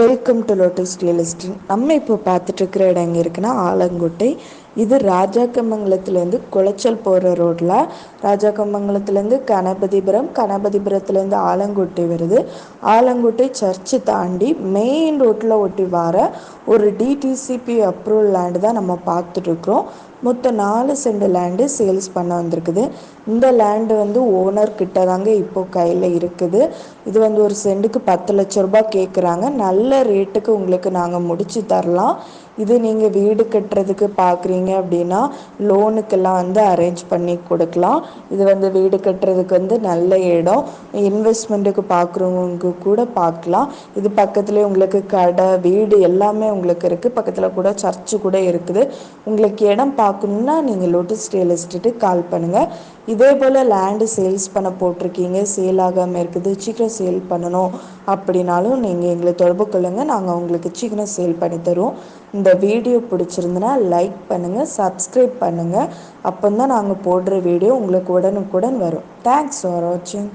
Welcome to lotus real estate நம்ம இப்போ பார்த்துட்டு இருக்கிற இடம் எங்கே இருக்குன்னா ஆலங்கோட்டை. இது ராஜாக்கமங்கலத்துலேருந்து குளச்சல் போகிற ரோட்டில் ராஜாக்கமங்கலத்துலேருந்து கணபதிபுரம் கணபதிபுரத்துலேருந்து ஆலங்கோட்டை வருது. ஆலங்கோட்டை சர்ச்சு தாண்டி மெயின் ரோட்டில் ஒட்டி வர ஒரு டிடிசிபி அப்ரூவல் லேண்டு தான் நம்ம பார்த்துட்ருக்குறோம் மொத்தம் நாலு செண்டு லேண்டு சேல்ஸ் பண்ண வந்திருக்குது. இந்த லேண்டு வந்து ஓனர் கிட்ட தாங்க இப்போ கையில் இருக்குது. இது வந்து ஒரு செண்டுக்கு பத்து லட்ச ரூபாய் கேட்குறாங்க நல்ல ரேட்டுக்கு உங்களுக்கு நாங்கள் முடிச்சு தரலாம். இது நீங்கள் வீடு கட்டுறதுக்கு பார்க்குறீங்க அப்படின்னா லோனுக்கெல்லாம் வந்து அரேஞ்ச் பண்ணி கொடுக்கலாம். இது வந்து வீடு கட்டுறதுக்கு வந்து நல்ல இடம். இன்வெஸ்ட்மெண்ட்டுக்கு பார்க்குறவங்க கூட பார்க்கலாம் இது பக்கத்துலேயே உங்களுக்கு கடை வீடு எல்லாமே உங்களுக்கு இருக்குது பக்கத்தில் கூட சர்ச்சு கூட இருக்குது. உங்களுக்கு இடம் பார்க்கணுன்னா நீங்கள் லோட்டஸ் ரியல் எஸ்டேட்டுக்கு கால் பண்ணுங்கள் இதே போல் லேண்டு சேல்ஸ் பண்ண போட்டிருக்கீங்க சேல் ஆகாமல் இருக்குது சீக்கிரம் சேல் பண்ணணும் அப்படின்னாலும் நீங்கள் எங்களை தொடர்பு கொள்ளுங்கள் நாங்கள் உங்களுக்கு சீக்கிரம் சேல் பண்ணி தருவோம். இந்த வீடியோ பிடிச்சிருந்துன்னா லைக் பண்ணுங்கள் சப்ஸ்கிரைப் பண்ணுங்கள் அப்போ தான் நாங்கள் போடுற வீடியோ உங்களுக்கு உடனுக்குடன் வரும். தேங்க்ஸ் ஃபார் வாட்சிங்